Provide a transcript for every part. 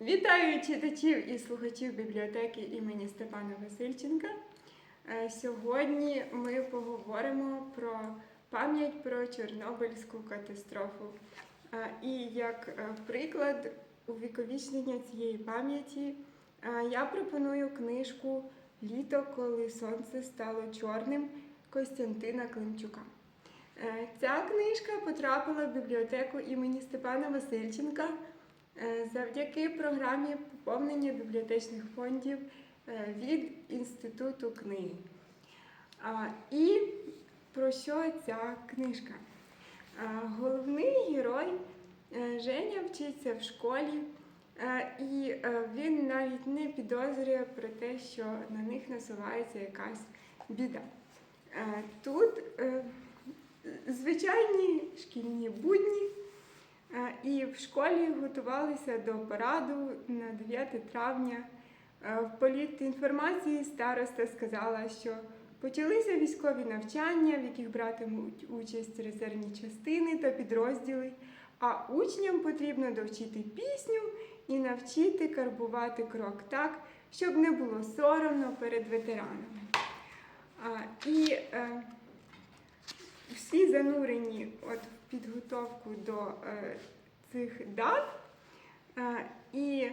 Вітаю читачів і слухачів бібліотеки імені Степана Васильченка. Е, Сьогодні ми поговоримо про пам'ять про Чорнобильську катастрофу. Е, І як е, приклад увіковічнення цієї пам'яті я пропоную книжку Літо, коли сонце стало чорним Костянтина Климчука. Ця книжка потрапила в бібліотеку імені Степана Васильченка завдяки програмі поповнення бібліотечних фондів е, від Інституту книги. І про що ця книжка? Головний герой е, Женя вчиться в школі, е, і е, він навіть не підозрює про те, що на них насувається якась біда. Е, Тут е, звичайні шкільні будні, е, і в школі готувалися до параду на 9 травня. В політінформації староста сказала, що почалися військові навчання, в яких братимуть участь резервні частини та підрозділи, а учням потрібно довчити пісню і навчити карбувати крок так, щоб не було соромно перед ветеранами. І е, всі занурені от підготовку до е, цих дат. Е, і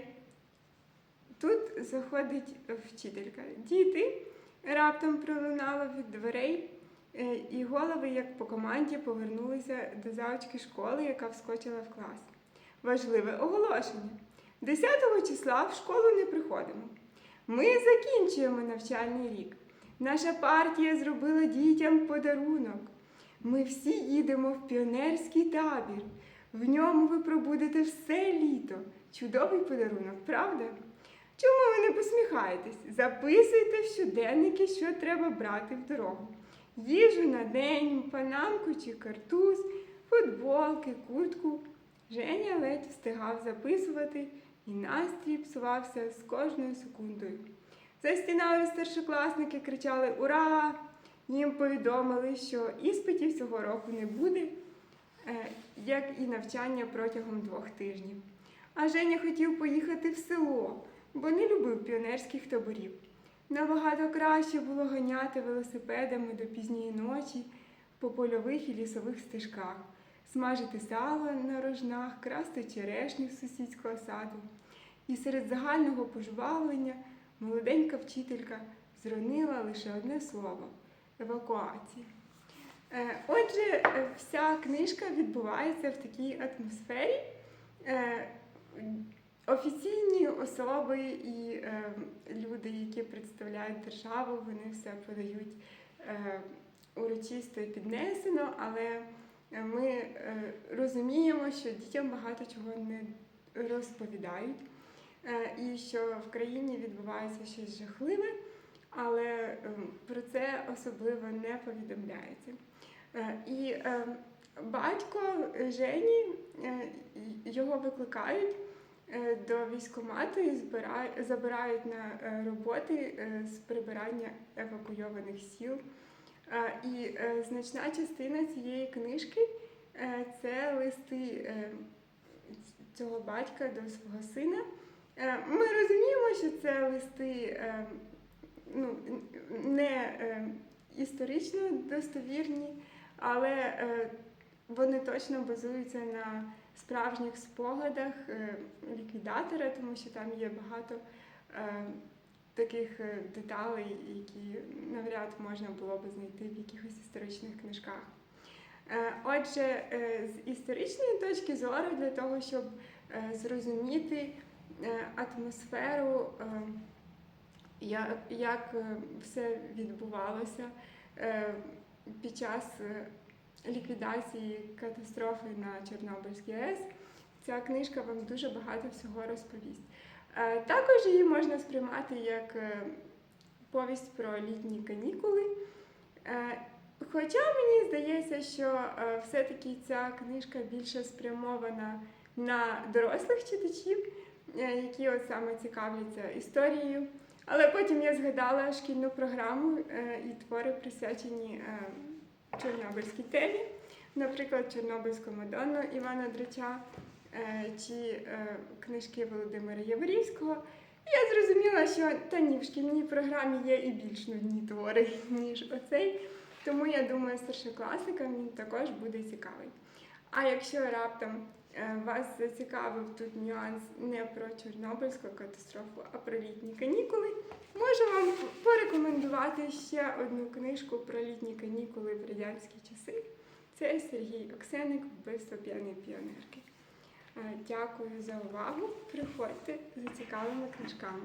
тут заходить вчителька. Діти раптом пролунало від дверей, е, і голови, як по команді, повернулися до завочки школи, яка вскочила в клас. Важливе оголошення. 10 числа в школу не приходимо. Ми закінчуємо навчальний рік. Наша партія зробила дітям подарунок. Ми всі їдемо в піонерський табір. В ньому ви пробудете все літо. Чудовий подарунок, правда? Чому ви не посміхаєтесь? Записуйте в щоденники, що треба брати в дорогу. Їжу на день, панамку чи картуз, футболки, куртку. Женя ледь встигав записувати, і настрій псувався з кожною секундою. За стіною старшокласники кричали Ура! Їм повідомили, що іспитів цього року не буде, е, як і навчання протягом двох тижнів. А Женя хотів поїхати в село, бо не любив піонерських таборів. Набагато краще було ганяти велосипедами до пізньої ночі по польових і лісових стежках, смажити сало на рожнах, красти черешню з сусідського саду. І серед загального пожвавлення молоденька вчителька зронила лише одне слово евакуація. Е, Отже, е, вся книжка відбувається в такій атмосфері. Е, Офіційні особи і люди, які представляють державу, вони все подають урочисто і піднесено, але ми розуміємо, що дітям багато чого не розповідають, і що в країні відбувається щось жахливе, але ем, про це особливо не повідомляється. Е, І е, батько Жені е, його викликають е, до військкомату і забирають на роботи з прибирання евакуйованих сіл. І значна частина цієї книжки це листи цього батька до свого сина. Ми розуміємо, що це листи е, ну, не е, історично достовірні, але е, вони точно базуються на справжніх спогадах е, ліквідатора, тому що там є багато таких деталей, які навряд можна було би знайти в якихось історичних книжках. Отже, з історичної точки зору, для того, щоб зрозуміти атмосферу, е, я- як е, все відбувалося е, під час е, ліквідації катастрофи на Чорнобильській АЕС, ця книжка вам дуже багато всього розповість. Також її можна сприймати як повість про літні канікули. Хоча мені здається, що все-таки ця книжка більше спрямована на дорослих читачів, які от саме цікавляться історією. Але потім я згадала шкільну програму е, і твори присвячені е, Чорнобильській темі, наприклад, Чорнобильську Мадонну Івана Драча. е, чи книжки Володимира Яворівського. Я зрозуміла, що та ні, в шкільній програмі є і більш нудні твори, ніж оцей. Тому я думаю, старшокласникам він також буде цікавий. А якщо раптом е, вас зацікавив тут нюанс не про Чорнобильську катастрофу, а про літні канікули, можу вам порекомендувати ще одну книжку про літні канікули в радянські часи. Це Сергій Оксеник «Вбивство п'яної піонерки. Е, Дякую за увагу. Приходьте за цікавими книжками.